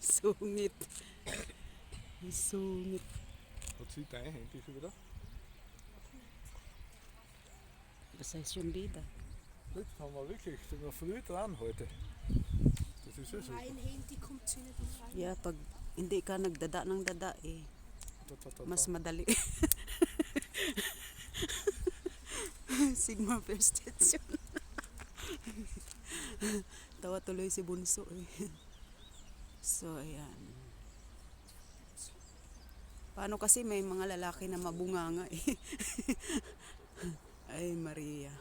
Sungit. Sungit. Wat ziet hij heen tegen middag? Session bida. Dit van wel wirklich, dat is verluid aan heute. Dat is dus Ein Handy kommt zu nicht rein. Yeah, pag hindi ka nagdada ng dada eh, dat, dat, dat, mas madali. Sigma first station. Tawa tuloy si Bunso eh. So, ayan. Paano kasi may mga lalaki na mabunganga eh. Ay, Maria.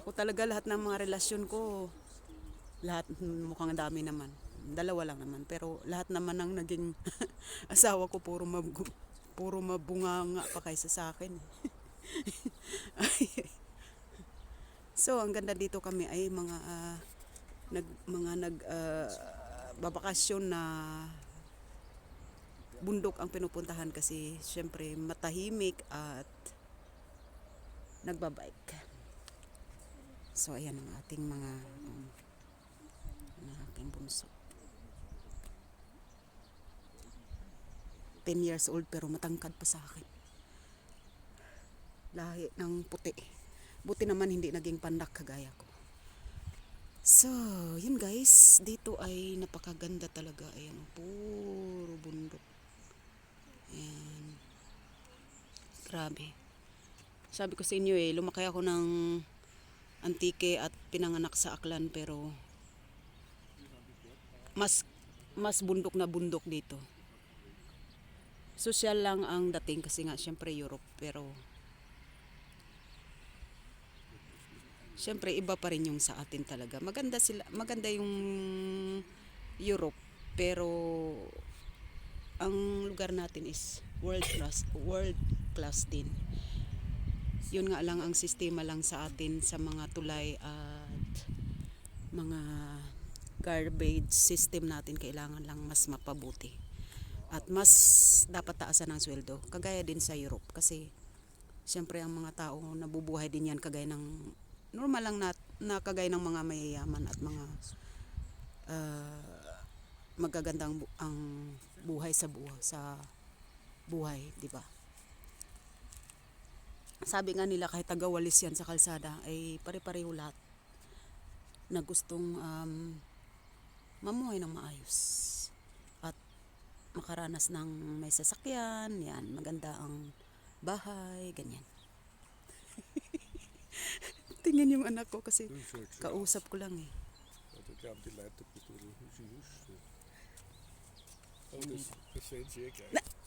Ako talaga lahat ng mga relasyon ko, lahat mukhang dami naman. Dalawa lang naman. Pero lahat naman ng naging asawa ko puro, mab- puro mabunganga pa kaysa sa akin. Ay. so, ang ganda dito kami ay mga ah, nag mga nag ah, babakasyon na bundok ang pinupuntahan kasi syempre matahimik at nagbabike. So ayan ang ating mga um, ang aking bunso. 10 years old pero matangkad pa sa akin. Lahi ng puti. Buti naman hindi naging pandak kagaya ko. So, yun guys, dito ay napakaganda talaga. Ayan, puro bundok. Ayan. Grabe. Sabi ko sa inyo eh, lumaki ako ng antike at pinanganak sa Aklan pero mas mas bundok na bundok dito. Social lang ang dating kasi nga syempre Europe pero syempre iba pa rin yung sa atin talaga. Maganda sila, maganda yung Europe pero ang lugar natin is world class, world class din. Yun nga lang ang sistema lang sa atin sa mga tulay at mga garbage system natin kailangan lang mas mapabuti. At mas dapat taasan ang sweldo. Kagaya din sa Europe kasi siyempre ang mga tao nabubuhay din yan kagaya ng normal lang na, na kagaya ng mga mayayaman at mga ah, magagandang bu- ang buhay sa buhay sa buhay, di ba? Sabi nga nila kahit tagawalis yan sa kalsada ay pare-pareho lahat na gustong um, mamuhay ng maayos at makaranas ng may sasakyan, yan, maganda ang bahay, ganyan. Tingnan yung anak ko kasi kausap ko lang eh. ik ja, die leidt op het huis. Oh, dat